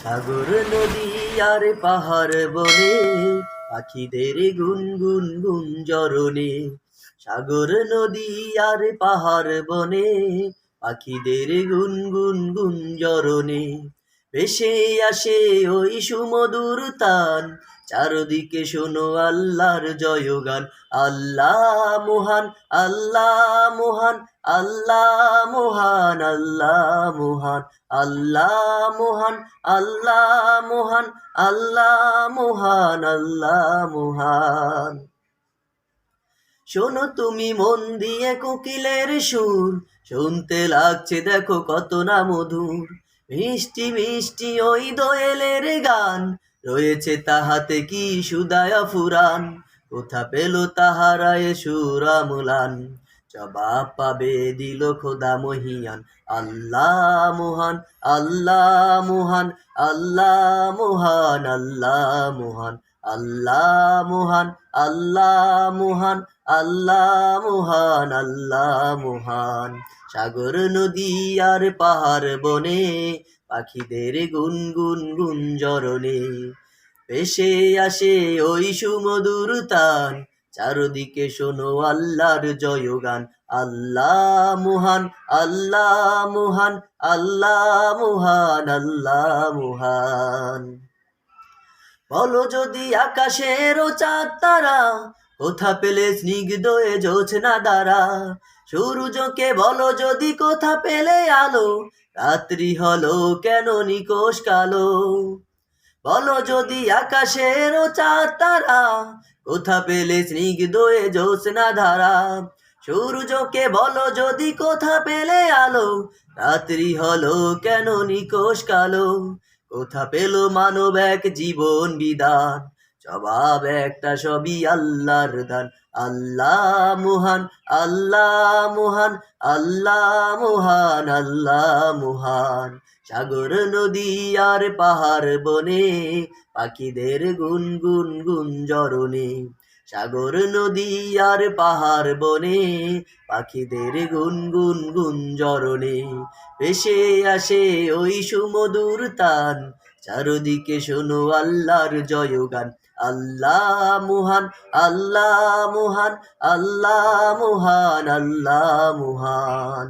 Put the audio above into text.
সাগর নদী আর পাহাড় বনে, পাখিদের গুনগুন গুঞ্জরণে সাগর নদী আর পাহাড় বনে, পাখিদের গুনগুন গুঞ্জরণে ভেসে আসে ওই সুমধুর তান চারদিকে শোনো আল্লাহর জয়গান। আল্লাহ মহান আল্লাহ মহান আল্লাহ মহান আল্লাহ মহান আল্লাহ মহান আল্লাহ মহান আল্লাহ মহান আল্লাহ মহান। শোনো তুমি মন দিয়ে কোকিলের সুর, শুনতে লাগছে দেখো কত না মধুর। মিষ্টি মিষ্টি ওই দোয়েলের গান রয়েছে তাহাতে কি সুদায়া ফুরান? কোথা পেল তাহারা এ সুরামুলান জবাব পাবে দিল খোদা মহিয়ান। আল্লাহ মোহান আল্লাহ মোহান আল্লাহ মোহান আল্লাহ মোহান আল্লাহ মোহান, আল্লাহ মহান। আল্লাহ মহান আল্লাহ মহান। সাগর নদী আর পাহাড় বনে, পাখিদের গুন গুন গুন গুঞ্জরণে ভেসে আসে ওই সুমধুর তান, চারদিকে শোনো আল্লাহর জয়গান। আল্লাহ মহান আল্লাহ মহান আল্লাহ মহান আল্লাহ মহান। বলো যদি আকাশের চাঁদ তারা কোথা পেলে স্নিগ্ধ এ জোছনা দ্বারা। সূর্যকে বলো যদি কোথা পেলে আলো, রাত্রি হলো কেন নিকোষ কালো? বলো যদি আকাশের চাঁদ তারা, কোথা পেলে স্নিগ্ধ এ জোছনা ধারা সূর্যকে বলো যদি কোথা পেলে আলো, রাত্রি হলো কেন নিকোষ কালো? কোথা পেল মানব এক জীবন বিধান? জবাব একটা সবই আল্লাহর দান আল্লাহ মহান আল্লাহ মহান আল্লাহ মহান আল্লাহ মহান। সাগর নদী আর পাহাড় বনে পাখিদের গুনগুন গুঞ্জরণে সাগর নদী আর পাহাড় বনে পাখিদের গুনগুন গুঞ্জরণে ভেসে আসে ওই সুমধুর তান চারদিকে শোনো আল্লাহর জয়গান। আল্লাহ মুহান আল্লাহ মুহান আল্লাহ মুহান আল্লাহ মহান।